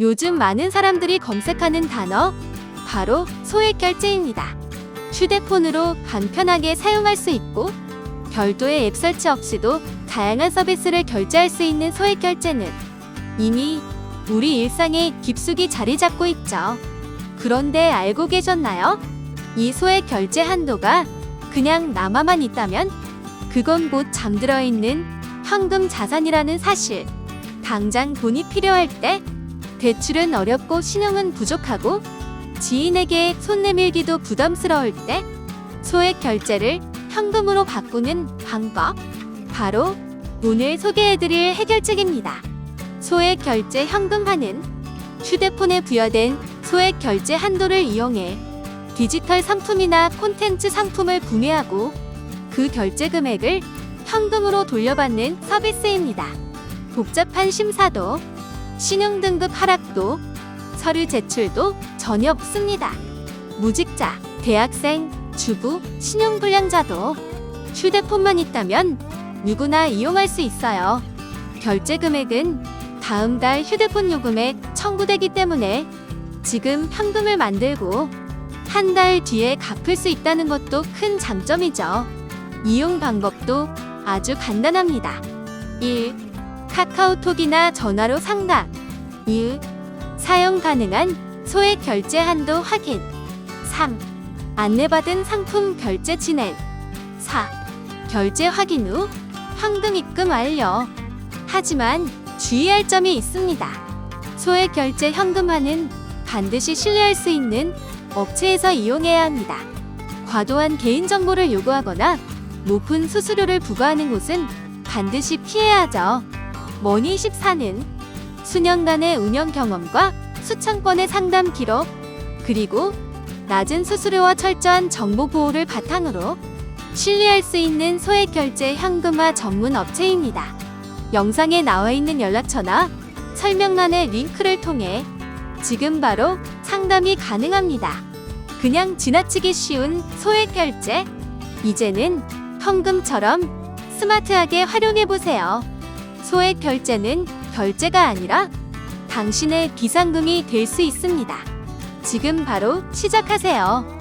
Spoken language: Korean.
요즘 많은 사람들이 검색하는 단어 바로 소액 결제입니다. 휴대폰으로 간편하게 사용할 수 있고 별도의 앱 설치 없이도 다양한 서비스를 결제할 수 있는 소액 결제는 이미 우리 일상에 깊숙이 자리 잡고 있죠. 그런데 알고 계셨나요? 이 소액 결제 한도가 그냥 남아만 있다면 그건 곧 잠들어 있는 현금 자산이라는 사실. 당장 돈이 필요할 때 대출은 어렵고 신용은 부족하고 지인에게 손 내밀기도 부담스러울 때 소액 결제를 현금으로 바꾸는 방법. 바로 오늘 소개해드릴 해결책입니다. 소액 결제 현금화는 휴대폰에 부여된 소액 결제 한도를 이용해 디지털 상품이나 콘텐츠 상품을 구매하고 그 결제 금액을 현금으로 돌려받는 서비스입니다. 복잡한 심사도, 신용 등급 하락도, 서류 제출도 전혀 없습니다. 무직자, 대학생, 주부, 신용불량자도 휴대폰만 있다면 누구나 이용할 수 있어요. 결제 금액은 다음 달 휴대폰 요금에 청구되기 때문에 지금 현금을 만들고 한 달 뒤에 갚을 수 있다는 것도 큰 장점이죠. 이용 방법도 아주 간단합니다. 1. 카카오톡이나 전화로 상담. 2. 사용 가능한 소액 결제 한도 확인. 3. 안내받은 상품 결제 진행. 4. 결제 확인 후 현금 입금 완료. 하지만 주의할 점이 있습니다. 소액 결제 현금화는 반드시 신뢰할 수 있는 업체에서 이용해야 합니다. 과도한 개인정보를 요구하거나 높은 수수료를 부과하는 곳은 반드시 피해야 하죠. 머니 14는 수년간의 운영 경험과 수천 건의 상담 기록, 그리고 낮은 수수료와 철저한 정보 보호를 바탕으로 신뢰할 수 있는 소액 결제 현금화 전문 업체입니다. 영상에 나와 있는 연락처나 설명란의 링크를 통해 지금 바로 상담이 가능합니다. 그냥 지나치기 쉬운 소액 결제. 이제는 현금처럼 스마트하게 활용해 보세요. 소액 결제는 결제가 아니라 당신의 비상금이 될 수 있습니다. 지금 바로 시작하세요.